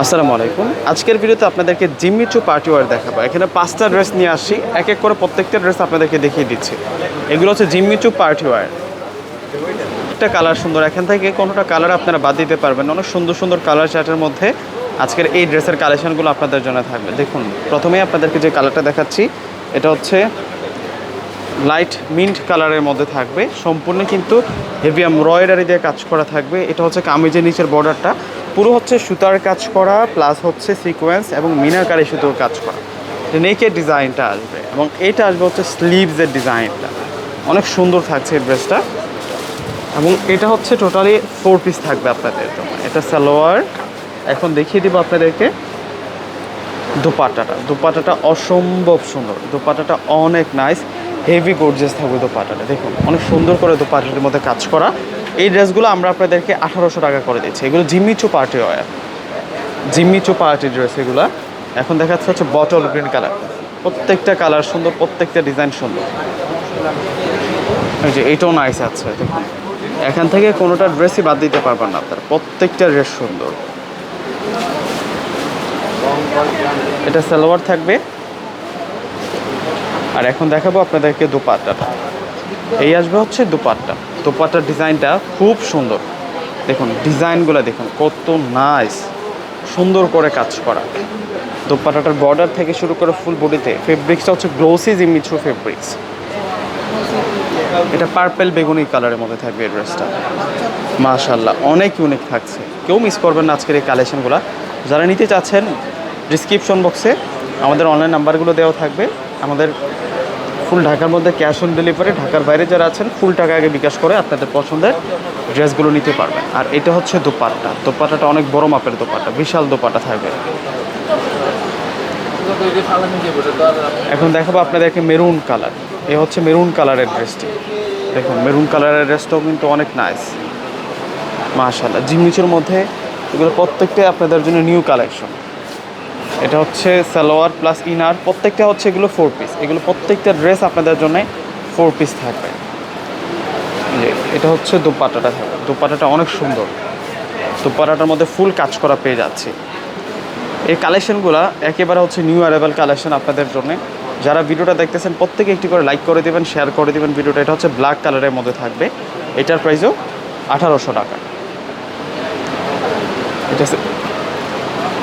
আসসালামু আলাইকুম। আজকের ভিডিওতে আপনাদেরকে জিম্মিচু পার্টি ওয়ার দেখাবো। এখানে পাঁচটা ড্রেস নিয়ে আসি। এক এক করে প্রত্যেকটা ড্রেস আপনাদেরকে দেখিয়ে দিচ্ছি। এগুলো হচ্ছে জিম্মিচু পার্টি ওয়ার। একটা কালার সুন্দর। এখান থেকে কোনোটা কালার আপনারা বাদ দিতে পারবেন অনেক সুন্দর সুন্দর কালার চার্টের মধ্যে আজকের এই ড্রেসের কালেকশনগুলো আপনাদের জন্য থাকবে। দেখুন, প্রথমেই আপনাদেরকে যে কালারটা দেখাচ্ছি, এটা হচ্ছে লাইট মিন্ট কালারের মধ্যে থাকবে। সম্পূর্ণ কিন্তু হেভি এমব্রয়ডারি দিয়ে কাজ করা থাকবে। এটা হচ্ছে কামিজের নিচের বর্ডারটা পুরো হচ্ছে সুতার কাজ করা প্লাস হচ্ছে সিকোয়েন্স এবং মিনাকারি সুতোর কাজ করা। নেকের ডিজাইনটা আসবে এবং এটা আসবে হচ্ছে স্লিভসের ডিজাইনটা অনেক সুন্দর থাকছে এই ড্রেসটা এবং এটা হচ্ছে টোটালি ফোর পিস থাকবে আপনাদের এটা সালোয়ার। এখন দেখিয়ে দিব আপনাদেরকে দোপাট্টাটা। দোপাট্টাটা অসম্ভব সুন্দর। দোপাট্টাটা অনেক নাইস হেভি গর্জিয়াস থাকবে দোপাট্টাটা। দেখুন, অনেক সুন্দর করে দোপাট্টার মধ্যে কাজ করা। এই ড্রেসগুলো আমরা আপনাদেরকে আঠারোশো টাকা করে দিচ্ছি। এগুলো Jimmy Choo party wear. Jimmy Choo party dress এগুলো। এখন দেখা যাচ্ছে হচ্ছে বটল গ্রিন কালার প্রত্যেকটা কালার সুন্দর, প্রত্যেকটা ডিজাইন সুন্দর। যে এইটাও নাইস আছে। এখান থেকে কোনোটা ড্রেসই বাদ দিতে পারবেন না আপনার। প্রত্যেকটা ড্রেস সুন্দর। এটা সালোয়ার থাকবে। আর এখন দেখাবো আপনাদেরকে দুপাট্টাটা। এই আসবে হচ্ছে দুপাট্টা। দুপাট্টার ডিজাইনটা খুব সুন্দর। দেখুন, ডিজাইনগুলো দেখুন, কত নাইস সুন্দর করে কাজ করা। দুপাট্টাটার বর্ডার থেকে শুরু করে ফুল বডিতে ফেব্রিক্সটা হচ্ছে গ্লোসি জিমিচু ফেব্রিক্স এটা পার্পেল বেগুনি কালারের মধ্যে থাকবে ড্রেসটা মাশাল্লাহ অনেক ইউনিক থাকছে। কেউ মিস করবেন না আজকের এই কালেকশনগুলো যারা নিতে চাচ্ছেন ডিসক্রিপশন বক্সে আমাদের অনলাইন নাম্বারগুলো দেওয়া থাকবে। আমাদের ফুল ঢাকার মধ্যে ক্যাশ অন ডেলিভারি, ঢাকার বাইরে যারা আছেন, ফুল টাকা আগে বিকাশ করে আপনাদের পছন্দের ড্রেসগুলো নিতে পারবেন। আর এটা হচ্ছে দোপাট্টা। দোপাট্টাটা অনেক বড় মাপের দোপাট্টা, বিশাল দোপাট্টা থাকবে। এখন দেখাবো আপনাদেরকে মেরুন কালার। এ হচ্ছে মেরুন কালারের ড্রেসটি। দেখুন, মেরুন কালারের ড্রেসটাও কিন্তু অনেক নাইস মাশাল্লাহ জিমিচুর মধ্যে এগুলো প্রত্যেকটাই আপনাদের জন্য নিউ কালেকশন এটা হচ্ছে সালোয়ার প্লাস ইনার প্রত্যেকটা হচ্ছে এগুলো ফোর পিস এগুলো প্রত্যেকটা ড্রেস আপনাদের জন্য ফোর পিস থাকবে। এটা হচ্ছে দুপাটাটা থাকবে। দুপাটাটা অনেক সুন্দর। দুপাটাটার মধ্যে ফুল কাজ করা পেয়ে যাচ্ছে। এই কালেকশনগুলো একেবারে হচ্ছে নিউ অ্যারাইভাল কালেকশন আপনাদের জন্য। যারা ভিডিওটা দেখতেছেন, প্রত্যেকে একটি করে লাইক করে দেবেন শেয়ার করে দেবেন ভিডিওটা। এটা হচ্ছে ব্ল্যাক কালারের মধ্যে থাকবে। এটার প্রাইসও আঠারোশো টাকা। এটা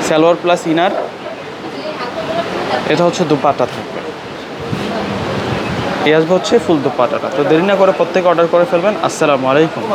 সালোয়ার প্লাস ইনার এটা হচ্ছে দুপাটা থাকবে। এই আসবে হচ্ছে ফুল দুপাটাটা। তো দেরি না করে প্রত্যেকে অর্ডার করে ফেলবেন। আসসালামু আলাইকুম।